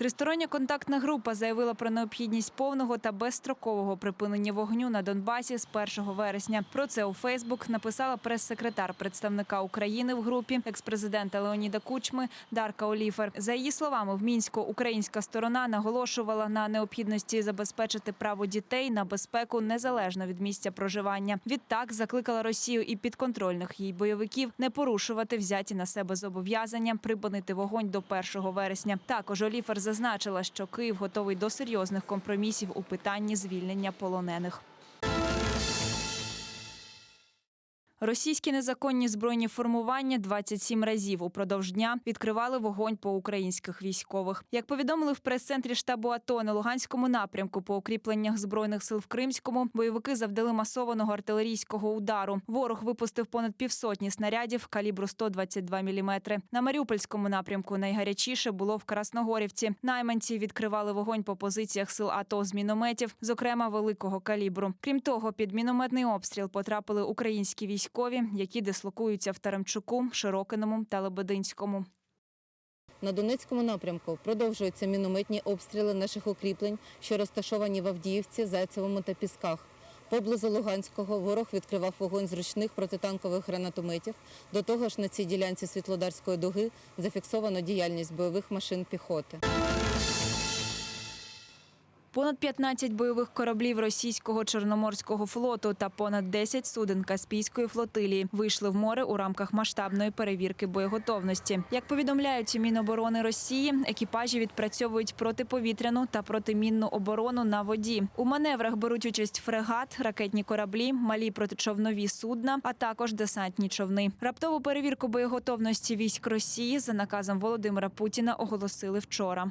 Тристороння контактна група заявила про необхідність повного та безстрокового припинення вогню на Донбасі з 1 вересня. Про це у Фейсбук написала прес-секретар представника України в групі експрезидента Леоніда Кучми Дарка Оліфер. За її словами, в мінську українська сторона наголошувала на необхідності забезпечити право дітей на безпеку незалежно від місця проживання. Відтак закликала Росію і підконтрольних їй бойовиків не порушувати взяті на себе зобов'язання припинити вогонь до 1 вересня. Також Оліфер зазначила, що Київ готовий до серйозних компромісів у питанні звільнення полонених. Російські незаконні збройні формування 27 разів упродовж дня відкривали вогонь по українських військових. Як повідомили в прес-центрі штабу АТО на Луганському напрямку по укріпленнях збройних сил в Кримському, бойовики завдали масованого артилерійського удару. Ворог випустив понад півсотні снарядів калібру 122 мм. На Маріупольському напрямку найгарячіше було в Красногорівці. Найманці відкривали вогонь по позиціях сил АТО з мінометів, зокрема великого калібру. Крім того, під мінометний обстріл потрапили українські військові, які дислокуються в Тарамчуку, Широкиному та Лебединському. На Донецькому напрямку продовжуються мінометні обстріли наших укріплень, що розташовані в Авдіївці, Зайцевому та Пісках. Поблизу Луганського ворог відкривав вогонь з ручних протитанкових гранатометів. До того ж, на цій ділянці Світлодарської дуги зафіксовано діяльність бойових машин піхоти. Понад 15 бойових кораблів російського чорноморського флоту та понад 10 суден Каспійської флотилії вийшли в море у рамках масштабної перевірки боєготовності. Як повідомляють Міноборони Росії, екіпажі відпрацьовують протиповітряну та протимінну оборону на воді. У маневрах беруть участь фрегат, ракетні кораблі, малі протичовнові судна, а також десантні човни. Раптову перевірку боєготовності військ Росії за наказом Володимира Путіна оголосили вчора.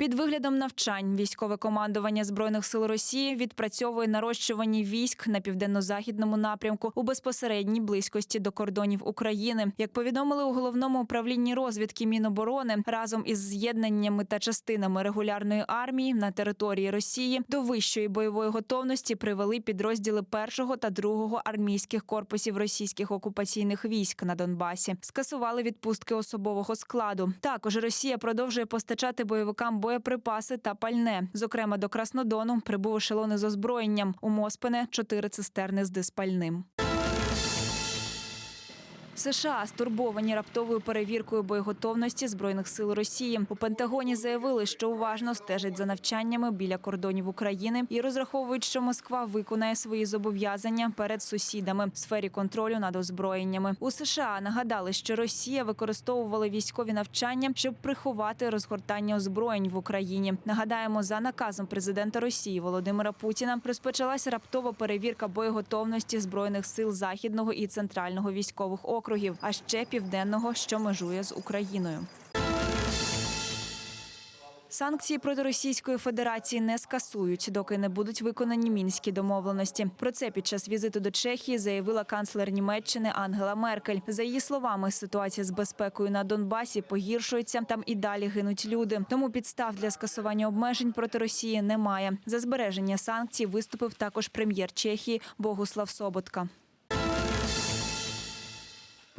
Під виглядом навчань військове командування збройних сил Росії відпрацьовує нарощування військ на південно-західному напрямку у безпосередній близькості до кордонів України. Як повідомили у головному управлінні розвідки Міноборони разом із з'єднаннями та частинами регулярної армії на території Росії до вищої бойової готовності привели підрозділи першого та другого армійських корпусів російських окупаційних військ на Донбасі. Скасували відпустки особового складу. Також Росія продовжує постачати бойовикам боєприпаси та пальне. Зокрема, до Краснодону прибув ешелони з озброєнням. У Моспене чотири цистерни з диспальним. США стурбовані раптовою перевіркою боєготовності збройних сил Росії. У Пентагоні заявили, що уважно стежать за навчаннями біля кордонів України і розраховують, що Москва виконає свої зобов'язання перед сусідами в сфері контролю над озброєннями. У США нагадали, що Росія використовувала військові навчання, щоб приховати розгортання озброєнь в Україні. Нагадаємо, за наказом президента Росії Володимира Путіна розпочалася раптова перевірка боєготовності збройних сил західного і центрального військових округів, а ще південного, що межує з Україною. Санкції проти Російської Федерації не скасують, доки не будуть виконані мінські домовленості. Про це під час візиту до Чехії заявила канцлер Німеччини Ангела Меркель. За її словами, ситуація з безпекою на Донбасі погіршується. Там і далі гинуть люди. Тому підстав для скасування обмежень проти Росії немає. За збереження санкцій виступив також прем'єр Чехії Богуслав Соботка.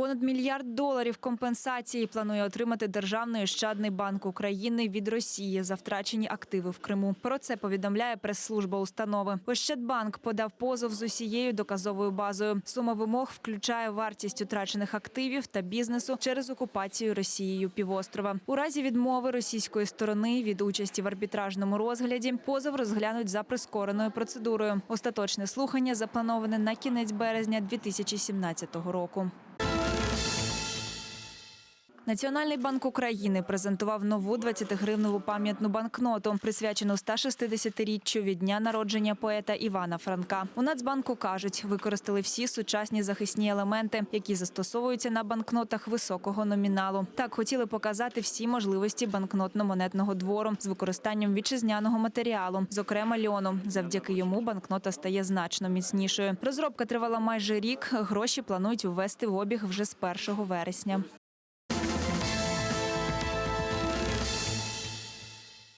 Понад мільярд доларів компенсації планує отримати Державний ощадний банк України від Росії за втрачені активи в Криму. Про це повідомляє прес-служба установи. Ощадбанк подав позов з усією доказовою базою. Сума вимог включає вартість утрачених активів та бізнесу через окупацію Росією півострова. У разі відмови російської сторони від участі в арбітражному розгляді позов розглянуть за прискореною процедурою. Остаточне слухання заплановане на кінець березня 2017 року. Національний банк України презентував нову 20-гривневу пам'ятну банкноту, присвячену 160-річчю від дня народження поета Івана Франка. У Нацбанку кажуть, використали всі сучасні захисні елементи, які застосовуються на банкнотах високого номіналу. Так хотіли показати всі можливості банкнотно-монетного двору з використанням вітчизняного матеріалу, зокрема льону. Завдяки йому банкнота стає значно міцнішою. Розробка тривала майже рік. Гроші планують ввести в обіг вже з 1 вересня.